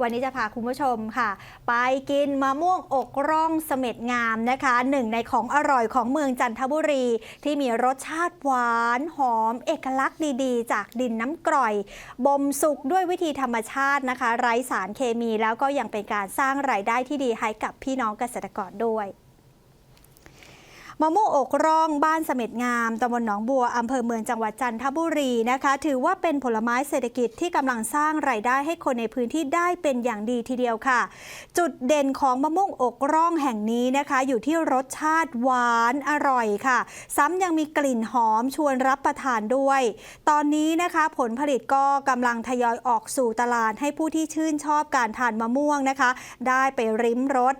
วันนี้จะพาคุณผู้ชมค่ะ ไปกินมะม่วงอกร่องเสม็ดงามนะคะหนึ่งในของอร่อยของเมืองจันทบุรี ที่มีรสชาติหวานหอม เอกลักษณ์ดีๆ จากดินน้ำกร่อย บ่มสุกด้วยวิธีธรรมชาตินะคะ ไร้สารเคมีแล้วก็ยังเป็นการสร้างรายได้ที่ดีให้กับพี่น้องเกษตรกรด้วย มะม่วงอกร่องบ้านเสม็ดงามตำบลหนองบัวอำเภอเมืองจังหวัดจันทบุรีนะคะ ถือว่าเป็นผลไม้เศรษฐกิจที่กำลังสร้างรายได้ให้คนในพื้นที่ได้เป็นอย่างดีทีเดียวค่ะ จุดเด่นของมะม่วงอกร่องแห่งนี้นะคะ อยู่ที่รสชาติหวานอร่อยค่ะ ซ้ำยังมีกลิ่นหอมชวนรับประทานด้วย ตอนนี้นะคะผลผลิตก็กำลังทยอยออกสู่ตลาดให้ผู้ที่ชื่นชอบการทานมะม่วงนะคะ ได้ไปริมรส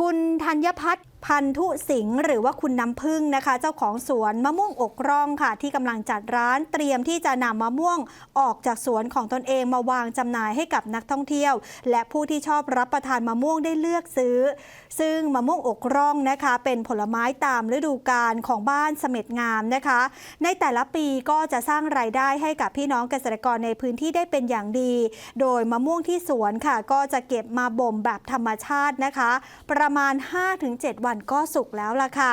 คุณธัญพัฒน์ พันธุสิงห์หรือว่าคุณน้ำพึ่งนะคะ เจ้าของสวนมะม่วงอกร่องค่ะ ที่กำลังจัดร้านเตรียมที่จะนำมะม่วงออกจากสวนของตนเองมาวางจำหน่ายให้กับนักท่องเที่ยว และผู้ที่ชอบรับประทานมะม่วงได้เลือกซื้อ ซึ่งมะม่วงอกร่องนะคะ เป็นผลไม้ตามฤดูกาลของบ้านเสม็ดงามนะคะ ในแต่ละปีก็จะสร้างรายได้ให้กับพี่น้องเกษตรกรในพื้นที่ได้เป็นอย่างดี โดยมะม่วงที่สวนค่ะ ก็จะเก็บมาบ่มแบบธรรมชาตินะคะ ประมาณ 5-7 วันก็สุกแล้วล่ะค่ะ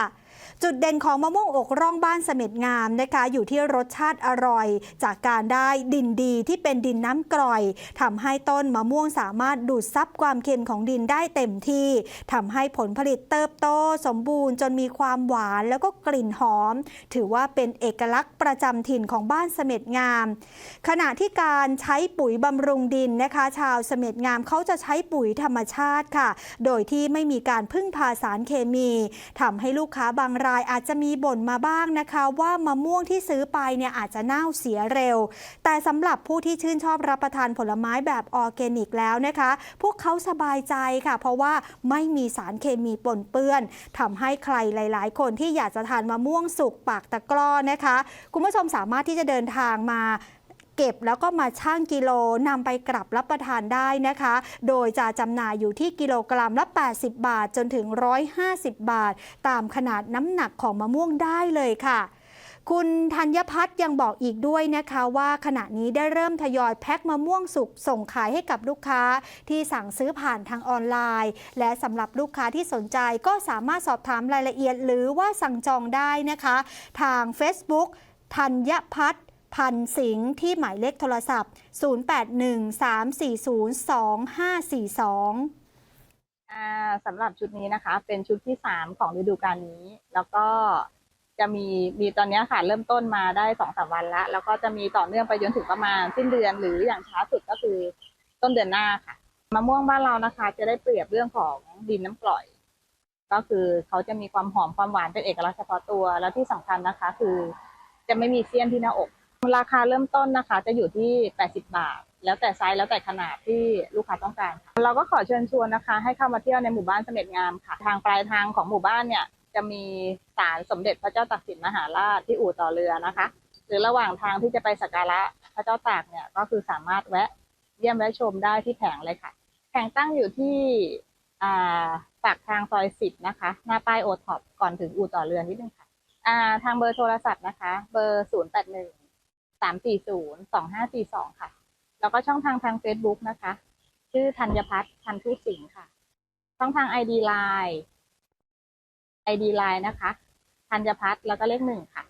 จุดเด่นของมะม่วงอกร่องบ้านเสม็ดงามนะคะอยู่ที่รสชาติอร่อย จากการได้ดินดีที่เป็นดินน้ำกร่อยทำให้ต้นมะม่วงสามารถดูดซับความเค็มของดินได้เต็มที่ทำให้ผลผลิตเติบโตสมบูรณ์จนมีความหวานแล้วก็กลิ่นหอม ถือว่าเป็นเอกลักษณ์ประจำถิ่นของบ้านเสม็ดงาม ขณะที่การใช้ปุ๋ยบำรุงดินนะคะ ชาวเสม็ดงามเขาจะใช้ปุ๋ยธรรมชาติค่ะ โดยที่ไม่มีการพึ่งพาสารเคมีทำให้ลูกค้าบางรายอาจจะมีบ่นมาบ้างนะคะ ว่ามะม่วงที่ซื้อไปเนี่ยอาจจะเน่าเสียเร็ว แต่สำหรับผู้ที่ชื่นชอบรับประทานผลไม้แบบออร์แกนิกแล้วนะคะ พวกเขาสบายใจค่ะ เพราะว่าไม่มีสารเคมีปนเปื้อนทำให้ใครหลาย ๆ คนที่อยากจะทานมะม่วงสุกปากตะกร้อนะคะ คุณผู้ชมสามารถที่จะเดินทางมา เก็บแล้วก็มาชั่งกิโลนำไปกลับรับประทานได้นะคะ โดยจะจำหน่ายอยู่ที่กิโลกรัมละ 80 บาท จนถึง 150 บาท ตามขนาดน้ำหนักของมะม่วงได้เลยค่ะคุณธัญพัฒน์ยังบอกอีกด้วยนะคะว่าขณะนี้ได้เริ่มทยอยแพ็คมะม่วงสุกส่งขายให้กับลูกค้าที่สั่งซื้อผ่านทางออนไลน์ และสำหรับลูกค้าที่สนใจก็สามารถสอบถามรายละเอียด หรือว่าสั่งจองได้นะคะ ทาง Facebook ธัญพัฒน์ พันสิงห์ที่หมายเลขโทรศัพท์ 0813402542สำหรับชุดนี้นะคะ เป็นชุดที่สามของฤดูกาลนี้ แล้วก็จะมีมีตอนนี้ค่ะเริ่มต้นมาได้สองสามวันละแล้วก็จะมีต่อเนื่องไปจนถึงประมาณสิ้นเดือนหรืออย่างช้าสุดก็คือต้นเดือนหน้าค่ะมะม่วงบ้านเรานะคะ จะได้เปรียบเรื่องของดินน้ำกร่อย ก็คือเขาจะมีความหอมความหวานเป็นเอกลักษณ์เฉพาะตัว แล้วที่สำคัญนะคะ คือจะไม่มีเสี้ยนที่หน้าอก ราคาเริ่มต้นนะคะ จะอยู่ที่ 80 บาท แล้วแต่ไซส์แล้วแต่ขนาดที่ลูกค้าต้องการค่ะเราก็ขอเชิญชวนนะคะ ให้เข้ามาเที่ยวในหมู่บ้านเสม็ดงามค่ะ ทางปลายทางของหมู่บ้านเนี่ยจะมีศาลสมเด็จพระเจ้าตากสินมหาราชที่อู่ต่อเรือนะคะ หรือระหว่างทางที่จะไปสักการะพระเจ้าตากเนี่ยก็คือสามารถแวะเยี่ยมแวะชมได้ที่แผงเลยค่ะ แผงตั้งอยู่ที่ปากทางซอยสิบนะคะ หน้าป้ายโอท็อปก่อนถึงอู่ต่อเรือนิดนึงค่ะทางเบอร์โทรศัพท์นะคะ เบอร์ศูนย์แปดหนึ่ง สามสี่ศูนย์สองห้าสี่สองค่ะ แล้วก็ช่องทางทาง Facebook นะคะ ชื่อธัญพัฒน์พันทุสิงห์ค่ะ ช่องทาง ID Line ID Line นะคะธัญพัฒน์แล้วก็เลขหนึ่งค่ะ